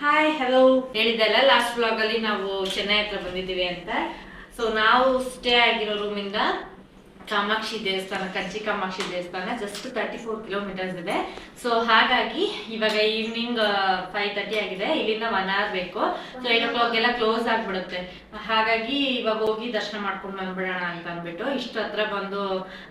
Hi hello ಹೇಳಿದ್ದೆಲ್ಲ last blog ಅಲ್ಲಿ ನಾವು ಚೆನ್ನೈ ಹತ್ರ ಬಂದಿದ್ದೀವಿ ಅಂತ. ಸೊ ನಾವು ಸ್ಟೇ ಆಗಿರೋ ರೂಮಿಂದ ಕಾಮಾಕ್ಷಿ ದೇವಸ್ಥಾನ, ಕಂಚಿ ಕಾಮಾಕ್ಷಿ ದೇವಸ್ಥಾನ ಜಸ್ಟ್ ತರ್ಟಿ ಫೋರ್ ಕಿಲೋಮೀಟರ್ಸ್ ಇದೆ. ಸೊ ಹಾಗಾಗಿ ಇವಾಗ ಈವ್ನಿಂಗ್ ಫೈವ್ ತರ್ಟಿ ಆಗಿದೆ. ಇಲ್ಲಿಂದ ಒನ್ ಅವರ್ ಬೇಕು. ಸೊ ಏಟ್ ಓ ಕ್ಲಾಕ್ ಎಲ್ಲ ಕ್ಲೋಸ್ ಆಗ್ಬಿಡುತ್ತೆ. ಹಾಗಾಗಿ ಇವಾಗ ಹೋಗಿ ದರ್ಶನ ಮಾಡ್ಕೊಂಡು ಬಂದ್ಬಿಡೋಣ ಅಂತ ಅಂದ್ಬಿಟ್ಟು ಇಷ್ಟು ಹತ್ರ ಬಂದು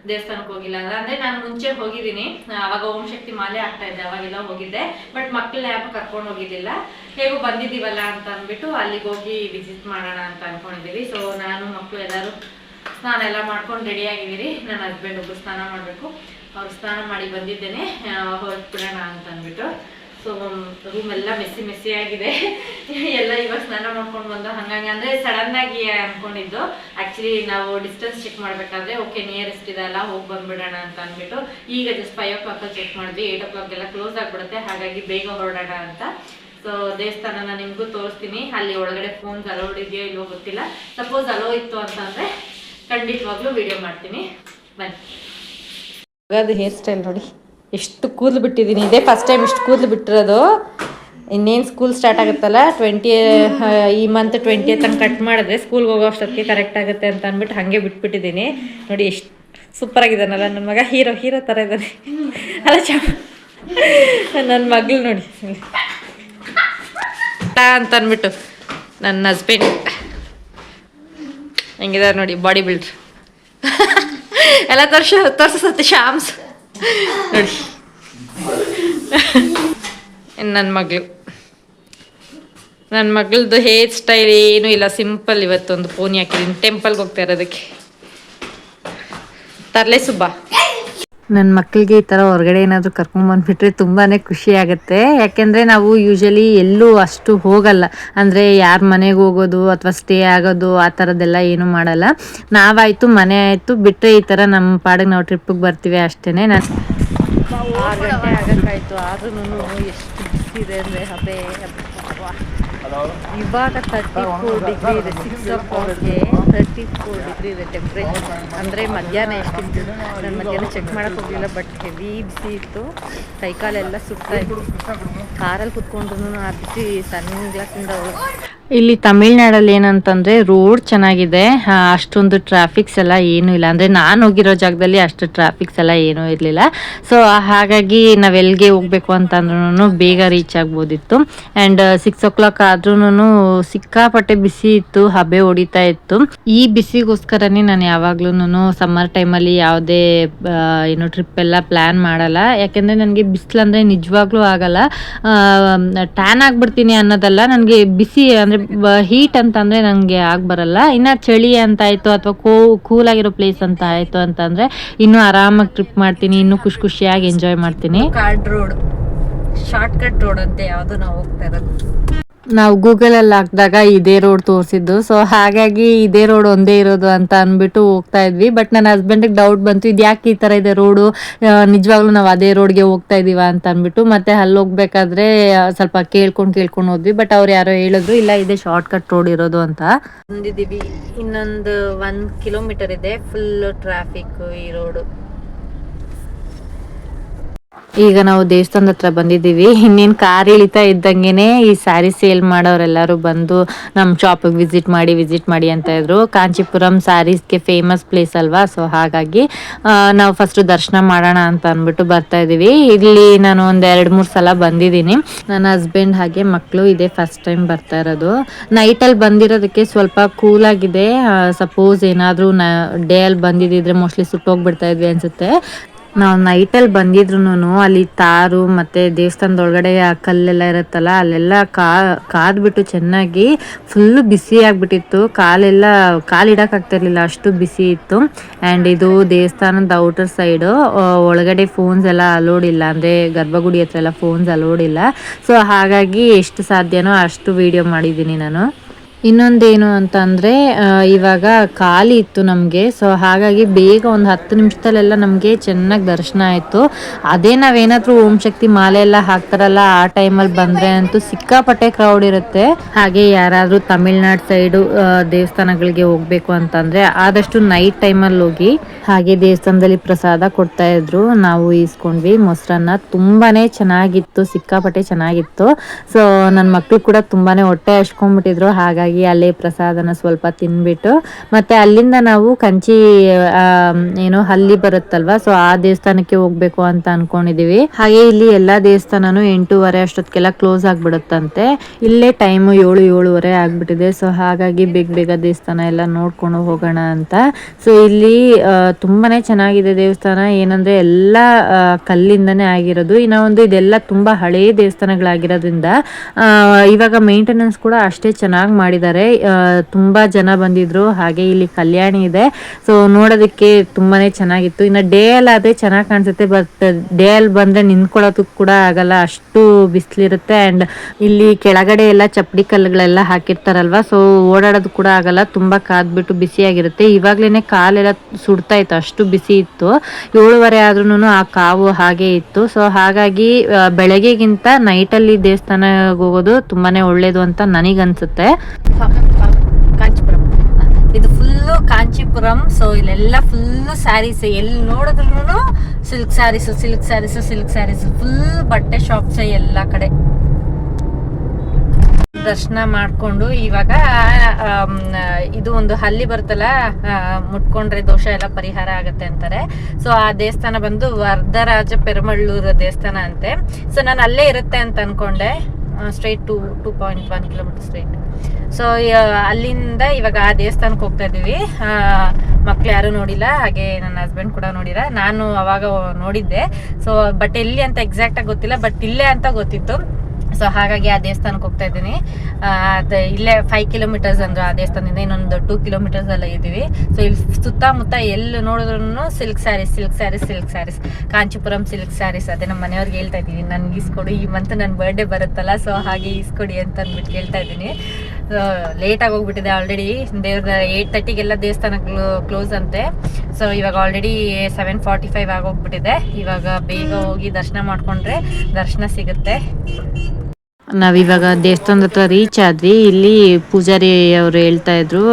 ದೇವಸ್ಥಾನಕ್ಕೆ ಹೋಗಿಲ್ಲ. ಅಂದ್ರೆ ನಾನು ಮುಂಚೆ ಹೋಗಿದ್ದೀನಿ. ಅವಾಗ ಓಂ ಶಕ್ತಿ ಮಾಲೆ ಆಗ್ತಾ ಇದ್ದೆ ಅವಾಗೆಲ್ಲ ಹೋಗಿದ್ದೆ. ಬಟ್ ಮಕ್ಕಳನ್ನ ಯಾಕೆ ಕರ್ಕೊಂಡು ಹೋಗಿದ್ದಿಲ್ಲ ಹೇಗೂ ಬಂದಿದ್ದೀವಲ್ಲ ಅಂತ ಅಂದ್ಬಿಟ್ಟು ಅಲ್ಲಿಗೆ ಹೋಗಿ ವಿಸಿಟ್ ಮಾಡೋಣ ಅಂತ ಅನ್ಕೊಂಡಿದ್ದೀವಿ. ಸೊ ನಾನು ಮಕ್ಕಳು ಎಲ್ಲರೂ ಸ್ನಾನ ಎಲ್ಲ ಮಾಡ್ಕೊಂಡು ರೆಡಿ ಆಗಿದ್ದೀರಿ. ನನ್ನ ಹಸ್ಬೆಂಡ್ ಒಬ್ಬರು ಸ್ನಾನ ಮಾಡಬೇಕು. ಅವ್ರು ಸ್ನಾನ ಮಾಡಿ ಬಂದಿದ್ದೇನೆ. ಹೊರಟ್ಬಿಡೋಣ ಅಂತ ಅಂದ್ಬಿಟ್ಟು. ಸೊ ರೂಮ್ ಎಲ್ಲ ಮೆಸ್ಸಿ ಮೆಸ್ಸಿ ಆಗಿದೆ. ಎಲ್ಲ ಇವಾಗ ಸ್ನಾನ ಮಾಡ್ಕೊಂಡು ಬಂದು ಹಂಗಂಗೆ ಅಂದರೆ ಸಡನ್ ಆಗಿ ಅನ್ಕೊಂಡಿದ್ದು. ಆ್ಯಕ್ಚುಲಿ ನಾವು ಡಿಸ್ಟೆನ್ಸ್ ಚೆಕ್ ಮಾಡಬೇಕಾದ್ರೆ ಓಕೆ ನಿಯರೆಸ್ಟ್ ಇದೆ ಅಲ್ಲ, ಹೋಗಿ ಬಂದ್ಬಿಡೋಣ ಅಂತ ಅಂದ್ಬಿಟ್ಟು. ಈಗ ಜಸ್ಟ್ ಫೈವ್ ಓ ಕ್ಲಾಕಲ್ಲಿ ಚೆಕ್ ಮಾಡಿದ್ವಿ. ಏಯ್ಟ್ ಓ ಕ್ಲಾಕ್ ಎಲ್ಲ ಕ್ಲೋಸ್ ಆಗಿಬಿಡುತ್ತೆ. ಹಾಗಾಗಿ ಬೇಗ ಹೊರಡೋಣ ಅಂತ. ಸೊ ದೇವಸ್ಥಾನನ ನಿಮಗೂ ತೋರಿಸ್ತೀನಿ. ಅಲ್ಲಿ ಒಳಗಡೆ ಫೋನ್ಸ್ ಅಲೋಡ್ ಇದೆಯೋ ಇಲ್ವೋ ಗೊತ್ತಿಲ್ಲ. ಸಪೋಸ್ ಅಲೋ ಇತ್ತು ಅಂತಂದ್ರೆ ಖಂಡಿತವಾಗ್ಲೂ ವಿಡಿಯೋ ಮಾಡ್ತೀನಿ. ಬನ್ನಿ. ಅದು ಹೇರ್ ಸ್ಟೈಲ್ ನೋಡಿ. ಎಷ್ಟು ಕೂದಲು ಬಿಟ್ಟಿದ್ದೀನಿ. ಇದೇ ಫಸ್ಟ್ ಟೈಮ್ ಇಷ್ಟು ಕೂದಲು ಬಿಟ್ಟಿರೋದು. ಇನ್ನೇನು ಸ್ಕೂಲ್ ಸ್ಟಾರ್ಟ್ ಆಗುತ್ತಲ್ಲ? ಟ್ವೆಂಟಿ ಈ ಮಂತ್ ಟ್ವೆಂಟಿ ತನಕ ಕಟ್ ಮಾಡಿದ್ರೆ ಸ್ಕೂಲ್ಗೆ ಹೋಗೋ ಅಷ್ಟೊತ್ತಿಗೆ ಕರೆಕ್ಟ್ ಆಗುತ್ತೆ ಅಂತ ಅಂದ್ಬಿಟ್ಟು ಹಾಗೆ ಬಿಟ್ಬಿಟ್ಟಿದ್ದೀನಿ. ನೋಡಿ ಎಷ್ಟು ಸೂಪರ್ ಆಗಿದ್ದಾನಲ್ಲ ನನ್ನ ಮಗ. ಹೀರೋ ಹೀರೋ ಥರ ಇದ್ದಾನೆ. ಅಲ್ಲ, ಚ ನನ್ನ ಮಗಳು ನೋಡಿ. ಅಂತ ಅಂದ್ಬಿಟ್ಟು ನನ್ನ ಹಸ್ಬೆಂಡ್ ಹೆಂಗಿದಾರೆ ನೋಡಿ ಬಾಡಿ ಬಿಲ್ಡ್ರ್ ಎಲ್ಲ ತೋರ್ಸ ತೋರ್ಸತ್ತೆ ಶಾಮ್ಸ್ ನೋಡಿ. ನನ್ನ ಮಗಳು. ನನ್ನ ಮಗಳದ್ದು ಹೇರ್ ಸ್ಟೈಲ್ ಏನೂ ಇಲ್ಲ, ಸಿಂಪಲ್ ಇವತ್ತೊಂದು ಪೋನಿ ಹಾಕಿದ್ದೀನಿ ಟೆಂಪಲ್ಗೆ ಹೋಗ್ತಾ ಇರೋದಕ್ಕೆ. ತರಲೆ ಸುಬ್ಬ. ನನ್ನ ಮಕ್ಕಳಿಗೆ ಈ ಥರ ಹೊರಗಡೆ ಏನಾದರೂ ಕರ್ಕೊಂಬಂದ್ಬಿಟ್ರೆ ತುಂಬಾ ಖುಷಿ ಆಗುತ್ತೆ. ಯಾಕೆಂದರೆ ನಾವು ಯೂಶಲಿ ಎಲ್ಲೂ ಅಷ್ಟು ಹೋಗಲ್ಲ. ಅಂದರೆ ಯಾರ ಮನೆಗೆ ಹೋಗೋದು ಅಥವಾ ಸ್ಟೇ ಆಗೋದು ಆ ಥರದ್ದೆಲ್ಲ ಏನೂ ಮಾಡಲ್ಲ. ನಾವಾಯಿತು ಮನೆ ಆಯಿತು ಬಿಟ್ಟರೆ ಈ ಥರ ನಮ್ಮ ಪಾಡಿಗೆ ನಾವು ಟ್ರಿಪ್ಪಿಗೆ ಬರ್ತೀವಿ ಅಷ್ಟೇ ನಾನು ಆರು ಗಂಟೆ ಆಗೋಕ್ಕಾಯ್ತು. ಆದ್ರೂ ಎಷ್ಟು ಬಿಸಿ ಇದೆ ಅಂದರೆ ಹಬೆ ಇವಾಗ ತರ್ಟಿ ಫೋರ್ ಡಿಗ್ರಿ ಇದೆ. ಸಿಕ್ಸ್ ಓ ಕ್ಲಾಕ್ಗೆ ತರ್ಟಿ ಫೋರ್ ಡಿಗ್ರಿ ಇದೆ ಟೆಂಪ್ರೇಚರ್ ಅಂದರೆ ಮಧ್ಯಾಹ್ನ ಎಷ್ಟಿತ್ತು? ನಾನು ಮಧ್ಯಾಹ್ನ ಚೆಕ್ ಮಾಡೋಕೆ ಹೋಗಲಿಲ್ಲ ಬಟ್ ಹೆವಿ ಬಿಸಿ ಇತ್ತು. ಕೈಕಾಲೆಲ್ಲ ಸುತ್ತ ಇತ್ತು. ಕಾರಲ್ಲಿ ಕುತ್ಕೊಂಡ್ರು ಆ ಬಿಸಿ ಸಣ್ಣ ಗ್ಲಾಸಿಂದ ಇಲ್ಲಿ ತಮಿಳ್ನಾಡಲ್ಲಿ ಏನಂತಂದರೆ ರೋಡ್ ಚೆನ್ನಾಗಿದೆ. ಅಷ್ಟೊಂದು ಟ್ರಾಫಿಕ್ಸ್ ಎಲ್ಲ ಏನೂ ಇಲ್ಲ. ಅಂದರೆ ನಾನು ಹೋಗಿರೋ ಜಾಗದಲ್ಲಿ ಅಷ್ಟು ಟ್ರಾಫಿಕ್ಸ್ ಎಲ್ಲ ಏನೂ ಇರಲಿಲ್ಲ. ಸೊ ಹಾಗಾಗಿ ನಾವು ಎಲ್ಲಿಗೆ ಹೋಗಬೇಕು ಅಂತಂದ್ರೂ ಬೇಗ ರೀಚ್ ಆಗ್ಬೋದಿತ್ತು. ಆ್ಯಂಡ್ ಸಿಕ್ಸ್ ಓ ಕ್ಲಾಕ್ ಆದ್ರೂ ಸಿಕ್ಕಾಪಟ್ಟೆ ಬಿಸಿ ಇತ್ತು, ಹಬೆ ಹೊಡಿತಾ ಇತ್ತು. ಈ ಬಿಸಿಗೋಸ್ಕರನೇ ನಾನು ಯಾವಾಗ್ಲೂನು ಸಮ್ಮರ್ ಟೈಮಲ್ಲಿ ಯಾವುದೇ ಏನು ಟ್ರಿಪ್ ಎಲ್ಲ ಪ್ಲಾನ್ ಮಾಡಲ್ಲ. ಯಾಕೆಂದರೆ ನನಗೆ ಬಿಸಿಲಂದ್ರೆ ನಿಜವಾಗ್ಲೂ ಆಗಲ್ಲ. ಟ್ಯಾನ್ ಆಗಿಬಿಡ್ತೀನಿ ಅನ್ನೋದಲ್ಲ, ನನಗೆ ಬಿಸಿ ಅಂದರೆ ಹೀಟ್ ಅಂತಂದರೆ ನನಗೆ ಬರಲ್ಲ. ಇನ್ನು ಚಳಿ ಅಂತ ಆಯಿತು ಅಥವಾ ಕೋ ಕೂಲ್ ಆಗಿರೋ ಪ್ಲೇಸ್ ಅಂತ ಆಯಿತು ಅಂತಂದರೆ ಇನ್ನೂ ಆರಾಮಾಗಿ ಟ್ರಿಪ್ ಮಾಡ್ತೀನಿ, ಇನ್ನೂ ಖುಷಿ ಖುಷಿಯಾಗಿ ಎಂಜಾಯ್ ಮಾಡ್ತೀನಿ. Card road short cut road ಅಂತ ಯಾವುದು ನಾವು ಹೋಗ್ತಾ ಇರೋದು. ನಾವು ಗೂಗಲಲ್ಲಿ ಹಾಕಿದಾಗ ಇದೇ ರೋಡ್ ತೋರಿಸಿದ್ದು. ಸೊ ಹಾಗಾಗಿ ಇದೇ ರೋಡ್ ಒಂದೇ ಇರೋದು ಅಂತ ಅಂದ್ಬಿಟ್ಟು ಹೋಗ್ತಾ ಇದ್ವಿ. ಬಟ್ ನನ್ನ ಹಸ್ಬೆಂಡಿಗೆ ಡೌಟ್ ಬಂತು, ಇದು ಯಾಕೆ ಈ ಥರ ಇದೆ ರೋಡು ನಿಜವಾಗ್ಲೂ ನಾವು ಅದೇ ರೋಡ್ಗೆ ಹೋಗ್ತಾ ಇದೀವ? ಅಂತ ಅಂದ್ಬಿಟ್ಟು, ಮತ್ತೆ ಅಲ್ಲಿ ಹೋಗ್ಬೇಕಾದ್ರೆ ಸ್ವಲ್ಪ ಕೇಳ್ಕೊಂಡು ಕೇಳ್ಕೊಂಡು ಹೋದ್ವಿ. ಬಟ್ ಅವ್ರು ಯಾರೋ ಹೇಳಿದ್ರು, ಇಲ್ಲ, ಇದೆ ಶಾರ್ಟ್ ಕಟ್ ರೋಡ್ ಇರೋದು ಅಂತ. ಬಂದಿದ್ದೀವಿ. ಇನ್ನೊಂದು ಒಂದು ಕಿಲೋಮೀಟರ್ ಇದೆ ಫುಲ್ ಟ್ರಾಫಿಕ್ ಈ ರೋಡು ಈಗ ನಾವು ದೇವಸ್ಥಾನದ ಹತ್ರ ಬಂದಿದ್ದೀವಿ. ಇನ್ನೇನು ಕಾರ್ ಇಳಿತಾ ಇದ್ದಂಗೆನೆ ಈ ಸ್ಯಾರಿ ಸೇಲ್ ಮಾಡೋರೆಲ್ಲರೂ ಬಂದು ನಮ್ಮ ಶಾಪಿಗೆ ವಿಸಿಟ್ ಮಾಡಿ ವಿಸಿಟ್ ಮಾಡಿ ಅಂತ ಇದ್ರು. ಕಾಂಚೀಪುರಂ ಸ್ಯಾರೀಸ್ಗೆ ಫೇಮಸ್ ಪ್ಲೇಸ್ ಅಲ್ವಾ? ಸೊ ಹಾಗಾಗಿ ನಾವು ಫಸ್ಟ್ ದರ್ಶನ ಮಾಡೋಣ ಅಂತ ಅಂದ್ಬಿಟ್ಟು ಬರ್ತಾ ಇದ್ದೀವಿ. ಇಲ್ಲಿ ನಾನು ಒಂದು ಎರಡು ಮೂರು ಸಲ ಬಂದಿದ್ದೀನಿ. ನನ್ನ ಹಸ್ಬೆಂಡ್ ಹಾಗೆ ಮಕ್ಕಳು ಇದೇ ಫಸ್ಟ್ ಟೈಮ್ ಬರ್ತಾ ಇರೋದು. ನೈಟಲ್ಲಿ ಬಂದಿರೋದಕ್ಕೆ ಸ್ವಲ್ಪ ಕೂಲ್ ಆಗಿದೆ. ಸಪೋಸ್ ಏನಾದರೂ ನ ಡೇ ಅಲ್ಲಿ ಬಂದಿದ್ದಿದ್ರೆ ಮೋಸ್ಟ್ಲಿ ಸುಟ್ಟೋಗ್ಬಿಡ್ತಾ ಇದ್ವಿ ಅನ್ಸುತ್ತೆ. ನಾವು ನೈಟಲ್ಲಿ ಬಂದಿದ್ರು ಅಲ್ಲಿ ತಾರು ಮತ್ತು ದೇವಸ್ಥಾನದೊಳಗಡೆ ಆ ಕಲ್ಲೆಲ್ಲ ಇರುತ್ತಲ್ಲ, ಅಲ್ಲೆಲ್ಲ ಕಾ, ಕಾದ್ಬಿಟ್ಟು ಚೆನ್ನಾಗಿ ಫುಲ್ಲು ಬಿಸಿ ಆಗಿಬಿಟ್ಟಿತ್ತು. ಕಾಲೆಲ್ಲ, ಕಾಲು ಇಡೋಕ್ಕಾಗ್ತಿರ್ಲಿಲ್ಲ ಅಷ್ಟು ಬಿಸಿ ಇತ್ತು. ಆ್ಯಂಡ್ ಇದು ದೇವಸ್ಥಾನದ ಔಟರ್ ಸೈಡು ಒಳಗಡೆ ಫೋನ್ಸ್ ಎಲ್ಲ ಅಲೋಡ್ ಇಲ್ಲ. ಅಂದರೆ ಗರ್ಭಗುಡಿ ಹತ್ರ ಎಲ್ಲ ಫೋನ್ಸ್ ಅಲೋಡ್ ಇಲ್ಲ. ಸೊ ಹಾಗಾಗಿ ಎಷ್ಟು ಸಾಧ್ಯನೋ ಅಷ್ಟು ವಿಡಿಯೋ ಮಾಡಿದ್ದೀನಿ ನಾನು. ಇನ್ನೊಂದೇನು ಅಂತ ಇವಾಗ ಖಾಲಿ ಇತ್ತು ನಮಗೆ. ಸೊ ಹಾಗಾಗಿ ಬೇಗ ಒಂದು ಹತ್ತು ನಿಮಿಷದಲ್ಲೆಲ್ಲ ನಮಗೆ ಚೆನ್ನಾಗಿ ದರ್ಶನ ಆಯಿತು. ಅದೇ ನಾವೇನಾದರೂ ಓಂ ಶಕ್ತಿ ಮಾಲೆ ಎಲ್ಲ ಹಾಕ್ತಾರಲ್ಲ, ಆ ಟೈಮಲ್ಲಿ ಬಂದರೆ ಅಂತೂ ಸಿಕ್ಕಾಪಟ್ಟೆ ಕ್ರೌಡ್ ಇರುತ್ತೆ. ಹಾಗೆ ಯಾರಾದರೂ ತಮಿಳ್ನಾಡು ಸೈಡು ದೇವಸ್ಥಾನಗಳಿಗೆ ಹೋಗಬೇಕು ಅಂತಂದರೆ ಆದಷ್ಟು ನೈಟ್ ಟೈಮಲ್ಲಿ ಹೋಗಿ, ಹಾಗೆ ದೇವಸ್ಥಾನದಲ್ಲಿ ಪ್ರಸಾದ ಕೊಡ್ತಾ ಇದ್ರು. ನಾವು ಈಸ್ಕೊಂಡ್ವಿ. ಮೊಸರನ್ನ ತುಂಬಾನೇ ಚೆನ್ನಾಗಿತ್ತು, ಸಿಕ್ಕಾಪಟ್ಟೆ ಚೆನ್ನಾಗಿತ್ತು. ಸೊ ನನ್ನ ಮಕ್ಕಳು ಕೂಡ ತುಂಬಾನೇ ಹೊಟ್ಟೆ ಹಚ್ಕೊಂಡ್ಬಿಟ್ಟಿದ್ರು ಹಾಗಾಗಿ ಅಲ್ಲೇ ಪ್ರಸಾದನ ಸ್ವಲ್ಪ ತಿನ್ಬಿಟ್ಟು, ಮತ್ತೆ ಅಲ್ಲಿಂದ ನಾವು ಕಂಚಿ ಏನು ಹಲ್ಲಿ ಬರುತ್ತಲ್ವಾ ಸೊ ಆ ದೇವಸ್ಥಾನಕ್ಕೆ ಹೋಗ್ಬೇಕು ಅಂತ ಅನ್ಕೊಂಡಿದೀವಿ. ಹಾಗೆ ಇಲ್ಲಿ ಎಲ್ಲಾ ದೇವಸ್ಥಾನನು ಎಂಟೂವರೆ ಅಷ್ಟೊತ್ತಿಗೆಲ್ಲ ಕ್ಲೋಸ್ ಆಗ್ಬಿಡುತ್ತಂತೆ. ಇಲ್ಲೇ ಟೈಮ್ ಏಳು, ಏಳುವರೆ ಆಗ್ಬಿಟ್ಟಿದೆ ಸೊ ಹಾಗಾಗಿ ಬೇಗ ಬೇಗ ದೇವಸ್ಥಾನ ಎಲ್ಲ ನೋಡ್ಕೊಂಡು ಹೋಗೋಣ ಅಂತ. ಸೊ ಇಲ್ಲಿ ತುಂಬಾನೇ ಚೆನ್ನಾಗಿದೆ ದೇವಸ್ಥಾನ. ಏನಂದ್ರೆ ಎಲ್ಲ ಕಲ್ಲಿಂದನೇ ಆಗಿರೋದು. ಇನ್ನ ಒಂದು ಇದೆಲ್ಲ ತುಂಬಾ ಹಳೇ ದೇವಸ್ಥಾನಗಳಾಗಿರೋದ್ರಿಂದ ಇವಾಗ ಮೇಂಟೆನೆನ್ಸ್ ಕೂಡ ಅಷ್ಟೇ ಚೆನ್ನಾಗಿ ಮಾಡಿದ್ದಾರೆ. ಆ, ತುಂಬಾ ಜನ ಬಂದಿದ್ರು. ಹಾಗೆ ಇಲ್ಲಿ ಕಲ್ಯಾಣಿ ಇದೆ. ಸೊ ನೋಡೋದಕ್ಕೆ ತುಂಬಾನೇ ಚೆನ್ನಾಗಿತ್ತು. ಇನ್ನು ಡೇ ಅಲ್ಲಿ ಆದ್ರೆ ಚೆನ್ನಾಗಿ ಕಾಣಿಸುತ್ತೆ ಬಟ್ ಡೇ ಅಲ್ಲಿ ಬಂದ್ರೆ ನಿಂತ್ಕೊಳ್ಳೋದಕ್ಕೆ ಕೂಡ ಆಗಲ್ಲ. ಅಷ್ಟು ಬಿಸಿಲಿರುತ್ತೆ ಅಂಡ್ ಇಲ್ಲಿ ಕೆಳಗಡೆ ಎಲ್ಲ ಚಪ್ಪಡಿ ಕಲ್ಲುಗಳೆಲ್ಲ ಹಾಕಿರ್ತಾರಲ್ವಾ? ಸೊ ಓಡಾಡೋದು ಕೂಡ ಆಗಲ್ಲ. ತುಂಬಾ ಕಾದ್ಬಿಟ್ಟು ಬಿಸಿಯಾಗಿರುತ್ತೆ. ಇವಾಗ್ಲೇನೆ ಕಾಲೆಲ್ಲ ಸುಡ್ತಾ ಇತ್ತು. ಅಷ್ಟು ಬಿಸಿ ಇತ್ತು. ಏಳುವರೆ ಆದ್ರೂ ಆ ಕಾವು ಹಾಗೆ ಇತ್ತು. ಸೊ ಹಾಗಾಗಿ ಬೆಳಗ್ಗೆಗಿಂತ ನೈಟಲ್ಲಿ ದೇವಸ್ಥಾನ ಹೋಗೋದು ತುಂಬಾನೇ ಒಳ್ಳೇದು ಅಂತ ನನಗನ್ಸುತ್ತೆ. ಕಾಂಚಿಪುರಂ. ಇದು ಫುಲ್ಲು ಕಾಂಚಿಪುರಂ ಸೊ ಇಲ್ಲೆಲ್ಲ ಫುಲ್ಲು ಸ್ಯಾರೀಸ್ ಎಲ್ಲಿ ನೋಡಿದ್ರು silk sarees silk sarees silk sarees full ಬಟ್ಟೆ ಶಾಪ್ಸ್ ಎಲ್ಲ ಕಡೆ. ದರ್ಶನ ಮಾಡಿಕೊಂಡು ಇವಾಗ ಇದು ಒಂದು ಹಲ್ಲಿ ಬರುತ್ತಲ್ಲ ಆ, ಮುಟ್ಕೊಂಡ್ರೆ ದೋಷ ಎಲ್ಲ ಪರಿಹಾರ ಆಗತ್ತೆ ಅಂತಾರೆ. ಸೊ ಆ ದೇವಸ್ಥಾನ ಬಂದು ವರ್ಧರಾಜ ಪೆರಮಳ್ಳೂರ ದೇವಸ್ಥಾನ ಅಂತೆ. ಸೊ ನಾನು ಅಲ್ಲೇ ಇರುತ್ತೆ ಅಂತ ಅನ್ಕೊಂಡೆ. Straight to two point one kilometre straight so ಅಲ್ಲಿಂದ ಇವಾಗ ಆ ದೇವಸ್ಥಾನಕ್ಕೆ ಹೋಗ್ತಾ ಇದ್ದೀವಿ. ಮಕ್ಳು ಯಾರೂ ನೋಡಿಲ್ಲ, ಹಾಗೆ ನನ್ನ ಹಸ್ಬೆಂಡ್ ಕೂಡ ನೋಡಿಲ್ಲ. ನಾನು ಅವಾಗ ನೋಡಿದ್ದೆ. ಸೊ ಬಟ್ ಎಲ್ಲಿ ಅಂತ ಎಕ್ಸಾಕ್ಟಾಗಿ ಗೊತ್ತಿಲ್ಲ ಬಟ್ ಇಲ್ಲೇ ಅಂತ ಗೊತ್ತಿತ್ತು. ಸೊ ಹಾಗಾಗಿ ಆ ದೇವಸ್ಥಾನಕ್ಕೆ ಹೋಗ್ತಾ ಇದ್ದೀನಿ. ಅದು ಇಲ್ಲೇ ಫೈವ್ ಕಿಲೋಮೀಟರ್ಸ್ ಅಂದ್ರೆ ಆ ದೇವಸ್ಥಾನದಿಂದ ಇನ್ನೊಂದು ಟೂ ಕಿಲೋಮೀಟರ್ಸ್ ಎಲ್ಲ ಇದ್ದೀವಿ. ಸೊ ಇಲ್ಲಿ ಸುತ್ತಮುತ್ತ ಎಲ್ಲಿ ನೋಡಿದ್ರು silk sarees silk sarees silk sarees Kanchipuram silk sarees ಅದೇ ನಮ್ಮ ಮನೆಯವ್ರಿಗೆ ಹೇಳ್ತಾ ಇದ್ದೀನಿ. ನನ್ಗೆ ಈಸ್ಕೊಡು. ಈ ಮಂತ್ ನನ್ನ ಬರ್ಡೇ ಬರುತ್ತಲ್ಲ ಸೊ ಹಾಗೆ ಈಸ್ಕೊಡಿ ಅಂತ ಅಂದ್ಬಿಟ್ಟು ಹೇಳ್ತಾ ಇದ್ದೀನಿ. ಲೇಟಾಗಿ ಹೋಗ್ಬಿಟ್ಟಿದೆ ಆಲ್ರೆಡಿ ದೇವ್ರದ ಏಯ್ಟ್ ತರ್ಟಿಗೆಲ್ಲ ದೇವಸ್ಥಾನ ಕ್ಲೋಸ್ ಅಂತೆ. ಸೊ ಇವಾಗ ಆಲ್ರೆಡಿ ಸೆವೆನ್ ಫಾರ್ಟಿ ಫೈವ್ ಆಗೋಗ್ಬಿಟ್ಟಿದೆ ಇವಾಗ ಬೇಗ ಹೋಗಿ ದರ್ಶನ ಮಾಡ್ಕೊಂಡ್ರೆ ದರ್ಶನ ಸಿಗುತ್ತೆ. ನಾವಿವಾಗ ದೇವಸ್ಥಾನದ ಹತ್ರ ರೀಚ್ ಆದ್ವಿ. ಇಲ್ಲಿ ಪೂಜಾರಿ ಅವರು ಹೇಳ್ತಾ ಇದ್ರು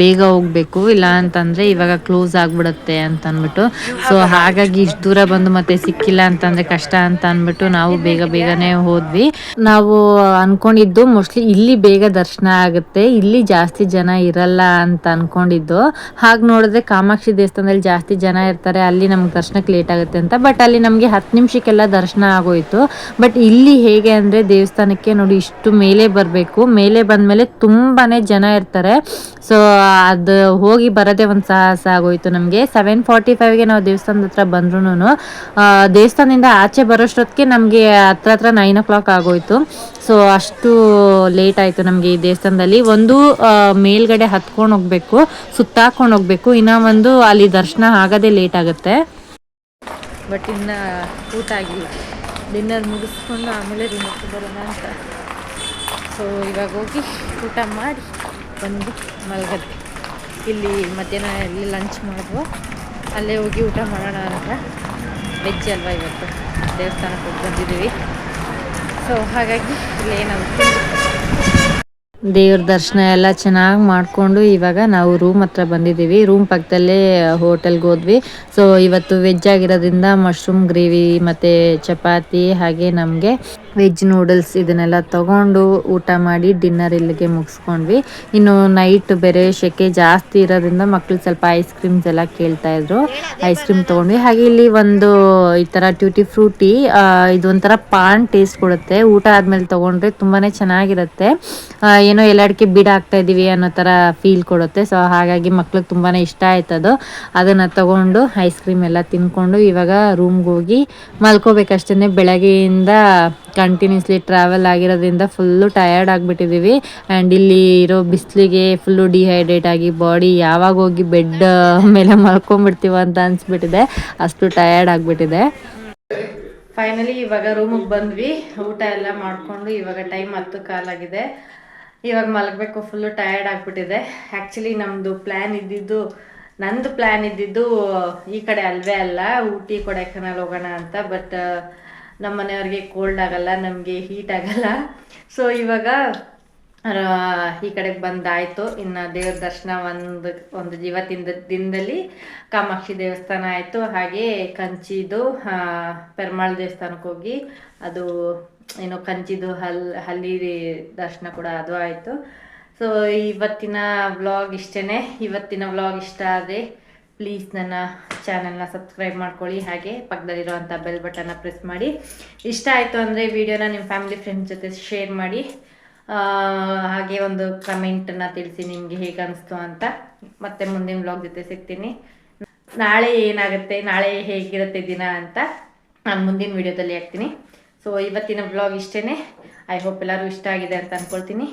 ಬೇಗ ಹೋಗ್ಬೇಕು, ಇಲ್ಲ ಅಂತಂದ್ರೆ ಇವಾಗ ಕ್ಲೋಸ್ ಆಗ್ಬಿಡತ್ತೆ ಅಂತ ಅಂದ್ಬಿಟ್ಟು. ಸೊ ಹಾಗಾಗಿ ಇಷ್ಟು ದೂರ ಬಂದು ಮತ್ತೆ ಸಿಕ್ಕಿಲ್ಲ ಅಂತಂದ್ರೆ ಕಷ್ಟ ಅಂತ ಅಂದ್ಬಿಟ್ಟು ನಾವು ಬೇಗ ಬೇಗನೆ ಹೋದ್ವಿ. ನಾವು ಅನ್ಕೊಂಡಿದ್ದು ಮೋಸ್ಟ್ಲಿ ಇಲ್ಲಿ ಬೇಗ ದರ್ಶನ ಆಗುತ್ತೆ, ಇಲ್ಲಿ ಜಾಸ್ತಿ ಜನ ಇರಲ್ಲ ಅಂತ ಅನ್ಕೊಂಡಿದ್ದು. ಹಾಗೆ ನೋಡಿದ್ರೆ ಕಾಮಾಕ್ಷಿ ದೇವಸ್ಥಾನದಲ್ಲಿ ಜಾಸ್ತಿ ಜನ ಇರ್ತಾರೆ, ಅಲ್ಲಿ ನಮ್ಗೆ ದರ್ಶನಕ್ಕೆ ಲೇಟ್ ಆಗುತ್ತೆ ಅಂತ. ಬಟ್ ಅಲ್ಲಿ ನಮಗೆ ಹತ್ತು ನಿಮಿಷಕ್ಕೆಲ್ಲ ದರ್ಶನ ಆಗೋಯ್ತು. ಬಟ್ ಇಲ್ಲಿ ಹೇಗೆ ಅಂದ್ರೆ ದೇವಸ್ಥಾನಕ್ಕೆ ನೋಡಿ ಇಷ್ಟು ಮೇಲೆ ಬರಬೇಕು. ಮೇಲೆ ಬಂದ್ಮೇಲೆ ತುಂಬಾ ಜನ ಇರ್ತಾರೆ. ಸೊ ಅದು ಹೋಗಿ ಬರೋದೇ ಒಂದು ಸಾಹಸ ಆಗೋಯ್ತು ನಮಗೆ. ಸೆವೆನ್ ಫಾರ್ಟಿ ಫೈವ್ಗೆ ನಾವು ದೇವಸ್ಥಾನದ ಹತ್ರ ಬಂದ್ರೂ ದೇವಸ್ಥಾನದಿಂದ ಆಚೆ ಬರೋಷ್ಟೊತ್ತಿಗೆ ನಮಗೆ ಹತ್ರ ಹತ್ರ ನೈನ್ ಓ ಕ್ಲಾಕ್ ಆಗೋಯಿತು. ಸೊ ಅಷ್ಟು ಲೇಟ್ ಆಯಿತು ನಮಗೆ ಈ ದೇವಸ್ಥಾನದಲ್ಲಿ. ಒಂದು ಮೇಲ್ಗಡೆ ಹತ್ಕೊಂಡು ಹೋಗ್ಬೇಕು, ಸುತ್ತಾಕೊಂಡು ಹೋಗ್ಬೇಕು. ಇನ್ನೂ ಒಂದು ಅಲ್ಲಿ ದರ್ಶನ ಆಗೋದೇ ಲೇಟ್ ಆಗುತ್ತೆ. ಬಟ್ ಇನ್ನು ಊಟ ಆಗಿಲ್ಲ. ಡಿನ್ನರ್ ಮುಗಿಸ್ಕೊಂಡು ಆಮೇಲೆ ರೂಮಕ್ಕೆ ಬರೋಣ ಅಂತ. ಸೊ ಇವಾಗ ಹೋಗಿ ಊಟ ಮಾಡಿ ಬಂದು ಮಲಗತ್ತೆ ಇಲ್ಲಿ ಮಧ್ಯಾಹ್ನ ಎಲ್ಲಿ ಲಂಚ್ ಮಾಡುವ ಅಲ್ಲೇ ಹೋಗಿ ಊಟ ಮಾಡೋಣ ಅಂತ. ವೆಜ್ ಅಲ್ವಾ ಇವತ್ತು? ದೇವಸ್ಥಾನಕ್ಕೆ ಹೋಗಿ ಬಂದಿದ್ದೀವಿ. ಸೊ ಹಾಗಾಗಿ ಇಲ್ಲಿ ಏನಾಗುತ್ತೆ? ದೇವ್ರ ದರ್ಶನ ಎಲ್ಲ ಚೆನ್ನಾಗಿ ಮಾಡಿಕೊಂಡು ಇವಾಗ ನಾವು ರೂಮ್ ಹತ್ರ ಬಂದಿದ್ದೀವಿ. ರೂಮ್ ಪಕ್ಕದಲ್ಲೇ ಹೋಟೆಲ್ಗೆ ಹೋದ್ವಿ. ಸೊ ಇವತ್ತು ವೆಜ್ ಆಗಿರೋದ್ರಿಂದ ಮಶ್ರೂಮ್ ಗ್ರೇವಿ ಮತ್ತು ಚಪಾತಿ ಹಾಗೆ ನಮಗೆ ವೆಜ್ ನೂಡಲ್ಸ್ ಇದನ್ನೆಲ್ಲ ತಗೊಂಡು ಊಟ ಮಾಡಿ ಡಿನ್ನರ್ ಇಲ್ಲಿಗೆ ಮುಗಿಸ್ಕೊಂಡ್ವಿ. ಇನ್ನು ನೈಟ್ ಬೇರೆ ಶೆಕೆ ಜಾಸ್ತಿ ಇರೋದ್ರಿಂದ ಮಕ್ಕಳು ಸ್ವಲ್ಪ ಐಸ್ ಕ್ರೀಮ್ಸ್ ಎಲ್ಲ ಕೇಳ್ತಾ ಇದ್ರು. ಐಸ್ ಕ್ರೀಮ್ ತೊಗೊಂಡ್ವಿ. ಹಾಗೆ ಇಲ್ಲಿ ಒಂದು ಈ ಥರ ಟ್ಯೂಟಿ ಫ್ರೂಟಿ ಇದು ಒಂಥರ ಪಾನ್ ಟೇಸ್ಟ್ ಕೊಡುತ್ತೆ. ಊಟ ಆದ್ಮೇಲೆ ತಗೊಂಡ್ರೆ ತುಂಬಾ ಚೆನ್ನಾಗಿರುತ್ತೆ. ಏನೋ ಎಲ್ಲಾಡಿಕೆ ಬಿಡ ಆಗ್ತಾ ಇದೀವಿ ಅನ್ನೋ ಥರ ಫೀಲ್ ಕೊಡುತ್ತೆ. ಸೊ ಹಾಗಾಗಿ ಮಕ್ಳಿಗೆ ತುಂಬಾ ಇಷ್ಟ ಆಯ್ತದು ಅದನ್ನು ತಗೊಂಡು ಐಸ್ ಕ್ರೀಮ್ ಎಲ್ಲ ತಿನ್ಕೊಂಡು ಇವಾಗ ರೂಮ್ಗೆ ಹೋಗಿ ಮಲ್ಕೋಬೇಕಷ್ಟೇ ಬೆಳಗ್ಗೆಯಿಂದ ಕಂಟಿನ್ಯೂಸ್ಲಿ ಟ್ರಾವೆಲ್ ಆಗಿರೋದ್ರಿಂದ ಫುಲ್ಲು ಟಯರ್ಡ್ ಆಗಿಬಿಟ್ಟಿದ್ದೀವಿ ಆ್ಯಂಡ್ ಇಲ್ಲಿ ಇರೋ ಬಿಸಿಲಿಗೆ ಫುಲ್ಲು ಡಿಹೈಡ್ರೇಟ್ ಆಗಿ ಬಾಡಿ ಯಾವಾಗ ಹೋಗಿ ಬೆಡ್ ಮೇಲೆ ಮಲ್ಕೊಂಡ್ಬಿಡ್ತೀವ ಅಂತ ಅನಿಸ್ಬಿಟ್ಟಿದೆ. ಅಷ್ಟು ಟಯರ್ಡ್ ಆಗಿಬಿಟ್ಟಿದೆ. ಫೈನಲಿ ಇವಾಗ ರೂಮಿಗೆ ಬಂದ್ವಿ. ಊಟ ಎಲ್ಲ ಮಾಡಿಕೊಂಡು ಇವಾಗ ಟೈಮ್ ಹತ್ತು ಕಾಲಾಗಿದೆ ಇವಾಗ ಮಲಗಬೇಕು ಫುಲ್ಲು ಟಯರ್ಡ್ ಆಗಿಬಿಟ್ಟಿದೆ. ಆ್ಯಕ್ಚುಲಿ ನಮ್ಮದು ಪ್ಲ್ಯಾನ್ ಇದ್ದಿದ್ದು, ನಂದು ಪ್ಲ್ಯಾನ್ ಇದ್ದಿದ್ದು ಈ ಕಡೆ ಅಲ್ವೇ ಅಲ್ಲ. ಊಟಿ, ಕೊಡೈಕೆನಾಲ್ ಹೋಗೋಣ ಅಂತ ಬಟ್ ನಮ್ಮ ಮನೆಯವ್ರಿಗೆ ಕೋಲ್ಡ್ ಆಗಲ್ಲ, ನಮಗೆ ಹೀಟ್ ಆಗಲ್ಲ. ಸೊ ಇವಾಗ ಈ ಕಡೆಗೆ ಬಂದಾಯಿತು. ಇನ್ನು ದೇವ್ರ ದರ್ಶನ ಒಂದು ಒಂದು ಇವತ್ತಿನ ದಿನದಲ್ಲಿ ಕಾಮಾಕ್ಷಿ ದೇವಸ್ಥಾನ ಆಯಿತು. ಹಾಗೆ ಕಂಚಿದು ಪೆರ್ಮಾಳ್ ದೇವಸ್ಥಾನಕ್ಕೆ ಹೋಗಿ ಅದು, ಏನು ಕಂಚಿದು ಹಲ್, ಹಲ್ಲಿ ದರ್ಶನ ಕೂಡ ಅದು ಆಯಿತು. ಸೊ ಇವತ್ತಿನ ವ್ಲಾಗ್ ಇಷ್ಟೇ ಇವತ್ತಿನ ವ್ಲಾಗ್ ಇಷ್ಟ ಆದರೆ ಪ್ಲೀಸ್ ನನ್ನ ಚಾನಲ್ನ ಸಬ್ಸ್ಕ್ರೈಬ್ ಮಾಡ್ಕೊಳ್ಳಿ. ಹಾಗೆ ಪಕ್ಕದಲ್ಲಿರುವಂಥ ಬೆಲ್ ಬಟನ್ನ ಪ್ರೆಸ್ ಮಾಡಿ. ಇಷ್ಟ ಆಯಿತು ಅಂದರೆ ವಿಡಿಯೋನ ನಿಮ್ಮ ಫ್ಯಾಮಿಲಿ ಫ್ರೆಂಡ್ಸ್ ಜೊತೆ ಶೇರ್ ಮಾಡಿ. ಹಾಗೆ ಒಂದು ಕಮೆಂಟನ್ನು ತಿಳಿಸಿ ನಿಮಗೆ ಹೇಗೆ ಅನಿಸ್ತು ಅಂತ. ಮತ್ತೆ ಮುಂದಿನ ವ್ಲಾಗ್ ಜೊತೆ ಸಿಗ್ತೀನಿ. ನಾಳೆ ಏನಾಗುತ್ತೆ, ನಾಳೆ ಹೇಗಿರುತ್ತೆ ದಿನ ಅಂತ ನಾನು ಮುಂದಿನ ವಿಡಿಯೋದಲ್ಲಿ ಹಾಕ್ತೀನಿ ಸೊ ಇವತ್ತಿನ ಬ್ಲಾಗ್ ಇಷ್ಟೇ ಐ ಹೋಪ್ ಎಲ್ಲರೂ ಇಷ್ಟ ಆಗಿದೆ ಅಂತ ಅಂದ್ಕೊಳ್ತೀನಿ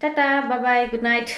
ಟಾಟಾ ಬಾಯ್ ಗುಡ್ ನೈಟ್